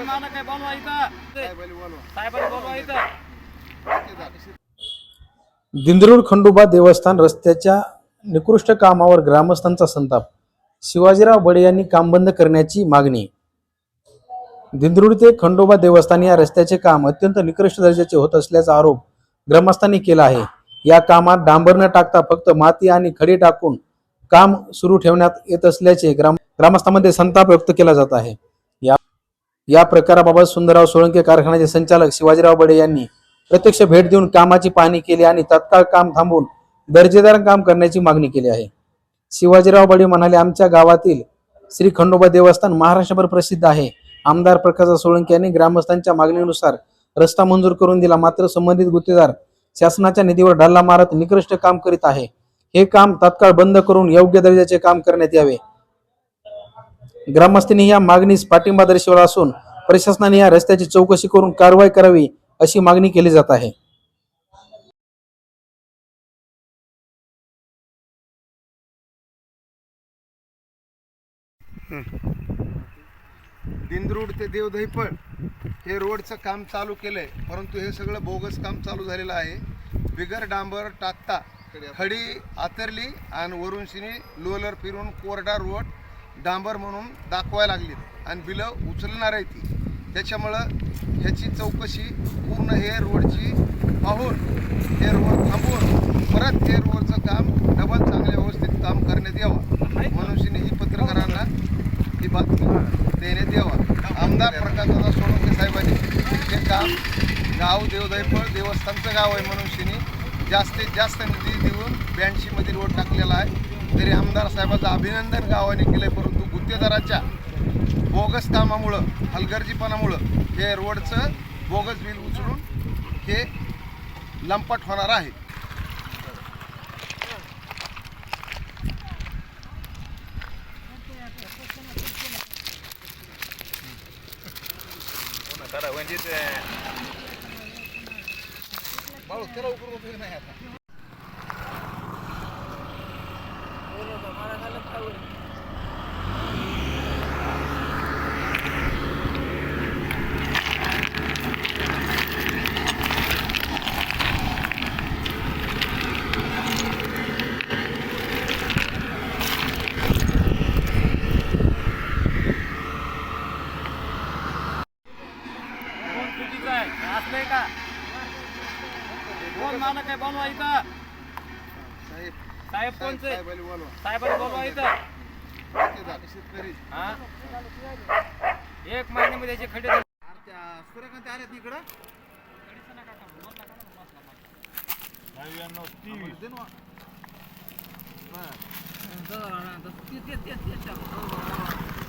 कोण बोलवा इथं साहेबांनी बोलवा इथं खंडोबा देवस्थान रस्त्याच्या निकृष्ट कामावर ग्रामस्थांचा संताप. शिवाजीराव बडे यांनी काम बंद करण्याची मागणी. दिंदरूड ते खंडोबा देवस्थान या रस्त्याचे काम अत्यंत निकृष्ट दर्जाचे होत असल्याचा आरोप ग्रामस्थांनी केला आहे. या कामात डांबर न टाकता फक्त माती आणि खडे टाकून काम सुरू ठेवण्यात येत असल्याचे ग्राम ग्रामस्थांमध्ये संताप व्यक्त केला जात आहे. या प्रकाराबाबत सुंदरराव सोळंके कारखान्याचे संचालक शिवाजीराव बडे यांनी प्रत्यक्ष भेट देऊन कामाची पाहणी केली आणि तात्काळ काम थांबवून दर्जेदार काम करण्याची मागणी केली आहे. शिवाजीराव बडे म्हणाले आमच्या गावातील श्री खंडोबा देवस्थान महाराष्ट्रभर प्रसिद्ध आहे. आमदार प्रकाश सोळंके यांनी ग्रामस्थांच्या मागणीनुसार रस्ता मंजूर करून दिला. मात्र संबंधित गुत्तेदार शासनाच्या निधीवर ढल्ला मारत निकृष्ट काम करीत आहे. हे काम तात्काळ बंद करून योग्य दर्जाचे काम करण्यात यावे. ग्रामस्थांनी या मागणीस पाठिंबा दर्शवला असून प्रशासनाने या रस्त्याची चौकशी करून कारवाई करावी अशी मागणी केली जात आहे. दिंद्रूड ते देवदहीपळ हे रोडचं काम चालू केलंय परंतु हे सगळं बोगस काम चालू झालेलं आहे. बिगर डांबर टाकता खडी आतरली आणि वरुणशिनी शिनी लोलर फिरून कोरडा रोड डांबर म्हणून दाखवायला लागली आणि बिलं उचलणार आहे ती. त्याच्यामुळं ह्याची चौकशी पूर्ण हे रोडची पाहून हे रोड थांबवून परत हे रोडचं काम डबल चांगल्या व्यवस्थित काम करण्यात यावं. मनुष्यने ही पत्रकारांना ही बातमी देण्यात यावा. आमदार प्रकाशदादा सोळंके साहेबांनी हे काम गाव देवदयफळ देवस्थानचं गाव आहे मनुष्यने. जास्तीत जास्त निधी देऊन ब्याऐंशीमध्ये रोड टाकलेला आहे. तरी आमदार साहेबाचं अभिनंदन गावाने केलं आहे परंतु गुत्तेदाराच्या बोगस कामामुळं हलगर्जीपणामुळं हे रोडचं बोगस बिल उचलून हे लंपट होणार आहे. बाळू त्याला उकरून उपयोग नाही आता. कोण चुकीचं आहे असलंय का कोण मालक आहे बोलवा इथं साहेब साहेब कोणचे साहेबाला बोलवा इथं. शेतकरी. हा? एक महिन्यामध्ये याचे खड्डे झाले. सूर्यकांत आले तिकडं ते- ते- ते- ते- ते-